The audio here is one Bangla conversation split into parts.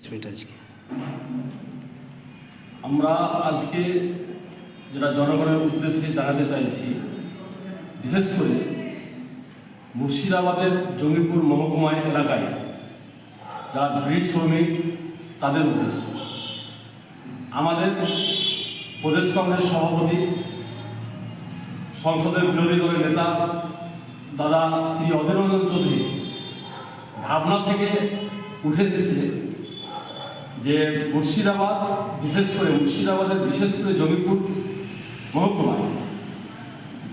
আজকে আমরা আজকে যেটা জনগণের উদ্দেশ্যে জানাতে চাইছি, বিশেষ করে মুর্শিদাবাদের জঙ্গিপুর মহকুমায় এলাকায় যারা ব্রিজ শ্রমিক, তাদের উদ্দেশ্য। আমাদের প্রদেশ কংগ্রেস সভাপতি, সংসদের বিরোধী দলের নেতা, দাদা শ্রী অধীর রঞ্জন চৌধুরী, ভাবনা থেকে উঠে এসেছে যে মুর্শিদাবাদ, বিশেষ করে মুর্শিদাবাদের বিশেষ করে জমিপুর মহকুমায়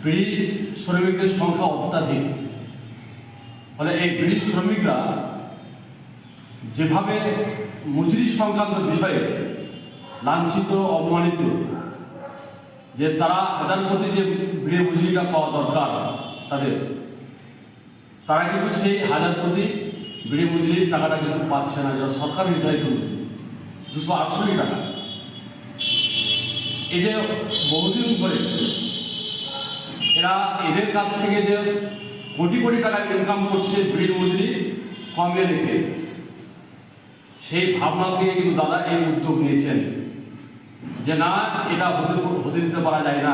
বিড়ি শ্রমিকদের সংখ্যা অত্যাধিক। ফলে এই বিড়ি শ্রমিকরা যেভাবে মজুরি সংক্রান্ত বিষয়ে লাঞ্ছিত, অপমানিত, যে তারা হাজার প্রতি যে বিড়ি মজুরিটা পাওয়া দরকার তাদের, তারা কিন্তু সেই হাজার প্রতি বিড়ি মজুরির টাকাটা কিন্তু পাচ্ছে না। যেটা সরকার নির্ধারিত মজুরি। দুশো আটষট্টি টাকা। এই যে বহুদিন ধরে এরা এদের কাছ থেকে যে কোটি কোটি টাকা ইনকাম করছে বিড়ির মজুরি কমিয়ে রেখে, সেই ভাবনা থেকে কিন্তু দাদা এই উদ্যোগ নিয়েছেন যে না, এটা হতে হতে দিতে পারা যায় না।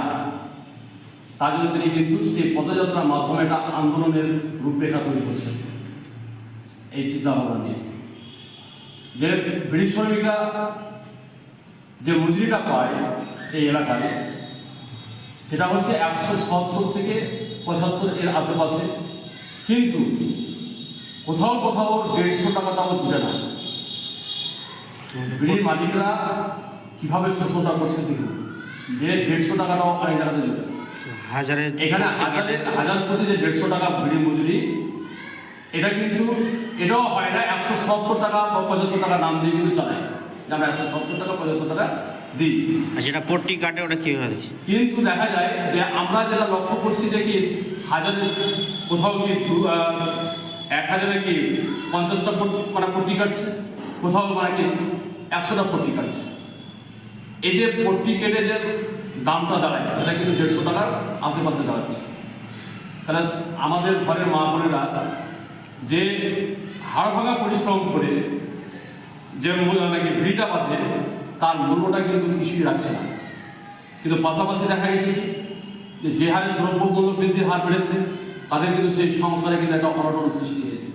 তার জন্য তিনি কিন্তু সেই পদযাত্রার মাধ্যমে একটা আন্দোলনের রূপরেখা তৈরি করছেন। এই চিন্তা ভাবনা নিয়ে। যে বিড়ি শ্রমিকরা যে মজুরিটা পায় এই এলাকায় সেটা হচ্ছে একশো সত্তর থেকে পঁচাত্তর এর আশেপাশে। কিন্তু কোথাও কোথাও দেড়শো টাকাটাও তুলে না। বিড়ির মালিকরা কীভাবে শোষণটা করছে দেখুন। যে দেড়শো টাকাটাও আইন জানাতে জুটে। হাজারে এখানে হাজারে হাজার প্রতি যে দেড়শো টাকা বিড়ি মজুরি এটা কিন্তু এটাও হয় না একশো সত্তর টাকা বা পঁচাত্তর টাকা নাম দিয়ে কিন্তু চালায় যে আমরা একশো সত্তর টাকা পঁচাত্তর টাকা দিই। আর যেটা পট্টি কাটে ওটা কীভাবে দিচ্ছে কিন্তু দেখা যায় যে আমরা যেটা লক্ষ্য করছি যে কি হাজারে কোথাও কি দু- এক হাজারে কি পঞ্চাশটা মানে পট্টি কাটছে? কোথাও মানে কি একশোটা পট্টি কাটছে। এই যে পট্টি কেটে যে দামটা দাঁড়ায় সেটা কিন্তু দেড়শো টাকার আশেপাশে দাঁড়াচ্ছে। তাহলে আমাদের ঘরের মা বোনেরা যে হাড় ভাঙা পরিশ্রম করে যে নাকি ভিড়টা বাঁধে, তার মূল্যটা কিন্তু কিছুই রাখছে না। কিন্তু পাশাপাশি দেখা গেছে যে যে হারে দ্রব্য মূল্য বৃদ্ধির হার বেড়েছে, তাদের কিন্তু সেই সংসারে কিন্তু একটা অনটন সৃষ্টি হয়েছে।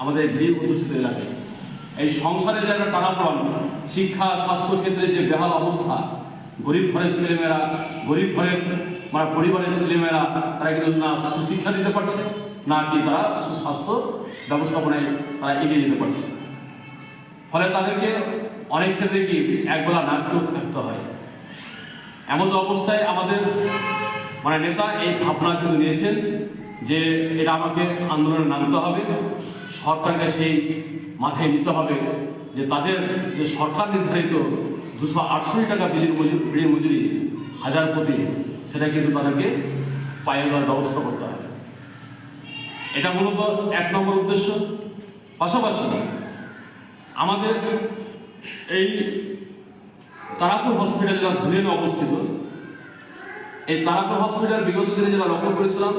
আমাদের গৃহ অধ্যুষিত এলাকায়। এই সংসারে যে একটা টানাপড়ন, শিক্ষা, স্বাস্থ্য ক্ষেত্রে যে বেহাল অবস্থা, গরিব ঘরের ছেলেমেয়েরা, গরিব ঘরের মানে পরিবারের ছেলেমেয়েরা, তারা কিন্তু না সুশিক্ষা দিতে পারছে না কি তারা সুস্বাস্থ্য ব্যবস্থাপনায় তারা এগিয়ে যেতে পারছে। ফলে তাদেরকে অনেক ক্ষেত্রে কি একবেলা না খেয়েও থাকতে হয়। এমন অবস্থায় আমাদের মানে নেতা এই ভাবনা কিন্তু নিয়েছেন যে এটা আমাকে আন্দোলনে নামতে হবে, সরকারকে সেই মাথায় নিতে হবে যে তাদের যে সরকার নির্ধারিত দুশো আটষট্টি টাকা বিড়ির মজুরি মজুরি হাজার প্রতি, সেটা কিন্তু তাদেরকে পাইয়ে দেওয়ার ব্যবস্থা করতে হবে। এটা মূলত এক নম্বর উদ্দেশ্য। পাশাপাশি আমাদের এই তারাপুর হসপিটাল যেটা ধুলিয়ানে অবস্থিত, এই তারাপুর হসপিটাল বিগত দিনে যেটা লক্ষ্য করেছিলাম,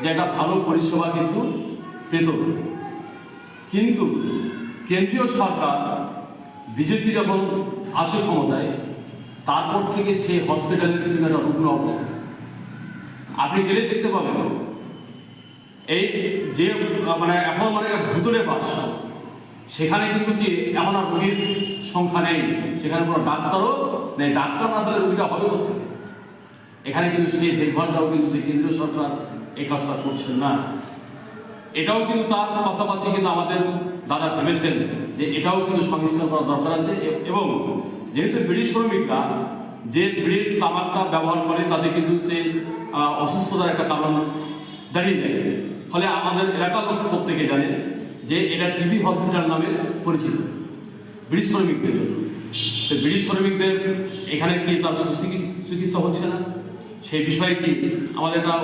যে একটা ভালো পরিষেবা কিন্তু পেত। কিন্তু কেন্দ্রীয় সরকার, বিজেপি যখন আসে ক্ষমতায়, তারপর থেকে সেই হসপিটালের কিন্তু একটা রুগ্ন অবস্থা। আপনি গেলে দেখতে পাবেন এই যে মানে এখন মানে ভুতুরে বাস, সেখানে কিন্তু কি, এমন আর রোগীর সংখ্যা নেই। সেখানে কোনো ডাক্তারও নেই। ডাক্তার থাকলে রোগীটা হবে কোথায় এখানে কিন্তু সেই দেখভালটাও কিন্তু সেই কেন্দ্রীয় সরকার এই কাজটা করছেন না। এটাও কিন্তু তার পাশাপাশি কিন্তু আমাদের দাদা ভেবেছেন যে এটাও কিন্তু সংস্কার করা দরকার আছে। এবং যেহেতু বিড়ি শ্রমিকরা যে বিড়ির তামাকটা ব্যবহার করে তাদের কিন্তু সেই অসুস্থতার একটা কারণ দাঁড়িয়ে যায় ফলে আমাদের এলাকার লোক প্রত্যেকে জানে যে এটা টিবি হসপিটাল নামে পরিচিত, ব্রিটিশ শ্রমিকদের জন্য। তো বিড়ি শ্রমিকদের এখানে কি তার চিকিৎসা হচ্ছে না? সেই বিষয়ে কি আমাদের একটা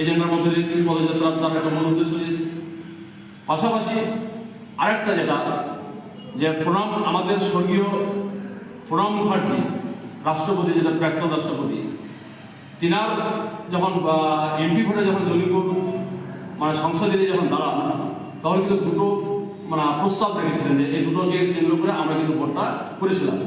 এজেন্ডার মধ্যে দিয়েছি পদযাত্রার তার একটা মূল উদ্দেশ্য দিয়েছি পাশাপাশি আরেকটা যেটা, যে প্রণাম আমাদের স্বর্গীয় প্রণব মুখার্জি, রাষ্ট্রপতি, যেটা প্রাক্তন রাষ্ট্রপতি তিনার যখন এমপি ভোটে যখন জমিপুর মানে সংসদে যখন দাঁড়ান, তখন কিন্তু দুটো মানে প্রস্তাব রেখেছিলেন যে এই দুটোকে কেন্দ্র করে আমরা কিন্তু ভোটটা করেছিলাম।